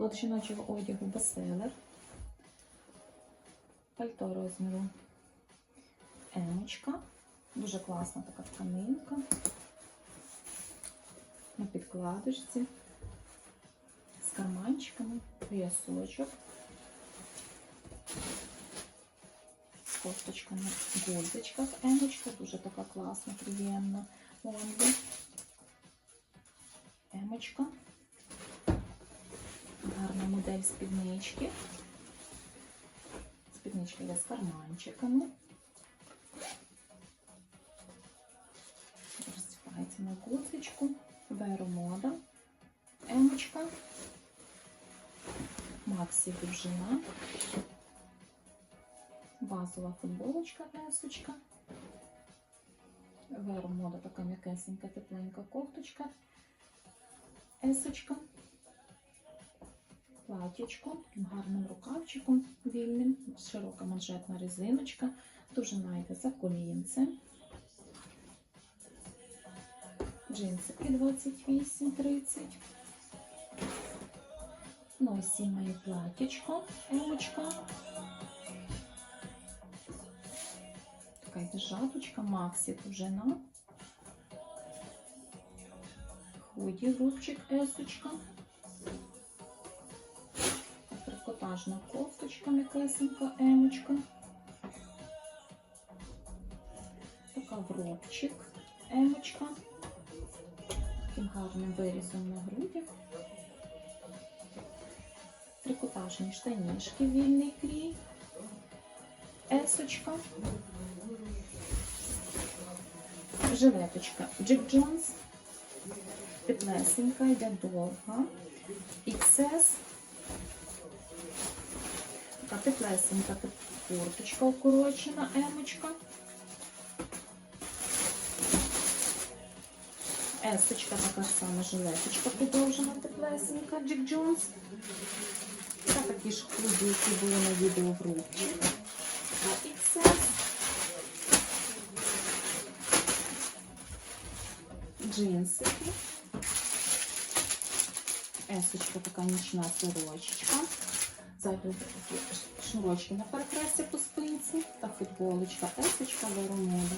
Лот жіночого одягу бестселер. Пальто розміру Емочка. Дуже класна така тканинка. На підкладочці. З карманчиками, поясочок. З кофточками, гудзичках. Емочка дуже така класна, приємна. Емочка. Модель спіднички. Спідничка є з карманчиками. Розсипається на гудзичку. Веру мода. Емочка. Максі довжина. Базова футболочка есочка. Веру мода така м'якесенька, тепленька кофточка. Есочка. Платічко гарним рукавчиком вільним, широка манжетна резиночка, довжина за колінце. Джинсики 28-30. Ну, і моє платічко, емочка. Така йде жабочка, Максі довжина. Худі, рубчик, есочка. Трикотажна кофточка, м'якесенька, емочка. Така вробчик, емочка. Таким гарним вирізом на грудях. Трикотажні штанішки, вільний крій. Есочка. Жилеточка Джик Джонс. Теплесенька, йде довга. XS. Теплесенька курточка укорочена, емочка. Есочка така сама жилеточка подовжена, теплесенька, Джик Джонс. Та такі ж худі, які були на відео в. XS. Джинсики. Есочка така нічна сорочечка. Ззаду шнурочки на перекресті по спинці та футболочка, есочка, веромода.